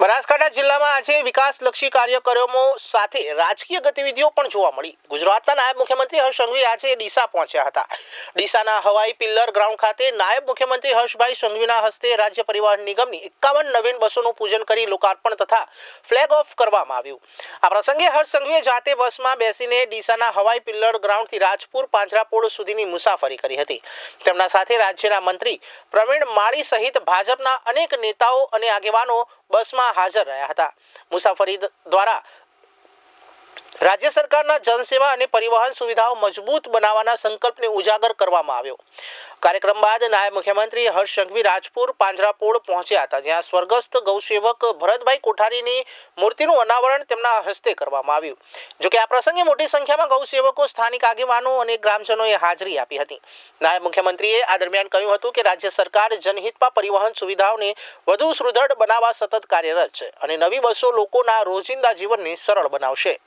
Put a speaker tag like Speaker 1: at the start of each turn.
Speaker 1: બનાસકાંઠા જિલ્લામાં આજે વિકાસલક્ષી કાર્યક્રમો સાથે રાજકીય ગતિવિધિઓ પણ જોવા મળી. ગુજરાતના નાયબ મુખ્યમંત્રી હર્ષ સંઘવી આજે ડીસા પહોંચ્યા હતા. ડીસાના હવાઈ પિલ્લર ગ્રાઉન્ડ ખાતે નાયબ મુખ્યમંત્રી હર્ષભાઈ સંઘવીના હસ્તે રાજ્ય પરિવહન નિગમની એકાવન નવીન બસોનું પૂજન કરી લોકાર્પણ તથા ફ્લેગ ઓફ કરવામાં આવ્યું. આ પ્રસંગે હર્ષ સંઘવીએ જાતે બસમાં બેસીને ડીસાના હવાઈ પિલ્લર ગ્રાઉન્ડથી રાજપુર પાંજરાપોળ સુધીની મુસાફરી કરી હતી. તેમના સાથે રાજ્યના મંત્રી પ્રવીણ માળી સહિત ભાજપના અનેક નેતાઓ અને આગેવાનો બસમાં હાજર રહ્યા હતા. મુસાફરી દ્વારા રાજ્ય સરકારના જનસેવા અને પરિવહન સુવિધાઓ મજબૂત બનાવવાના સંકલ્પને ઉજાગર કરવામાં આવ્યો. કાર્યક્રમ બાદ નાયબ મુખ્યમંત્રી હર્ષ સંઘવી રાજપુર, પાંજરાપોળ પહોંચ્યા હતા, જ્યાં સ્વર્ગસ્થ ગૌસેવક ભરતભાઈ કોઠારીની મૂર્તિનું અનાવરણ તેમના હસ્તે કરવામાં આવ્યું. જોકે આ પ્રસંગે મોટી સંખ્યામાં ગૌસેવકો, સ્થાનિક આગેવાનો અને ગ્રામજનોએ હાજરી આપી હતી. નાયબ મુખ્યમંત્રીએ આ દરમિયાન કહ્યું હતું કે રાજ્ય સરકાર જનહિતમાં પરિવહન સુવિધાઓને વધુ સુદૃઢ બનાવવા સતત કાર્યરત છે અને નવી બસો લોકોના રોજિંદા જીવનને સરળ બનાવશે.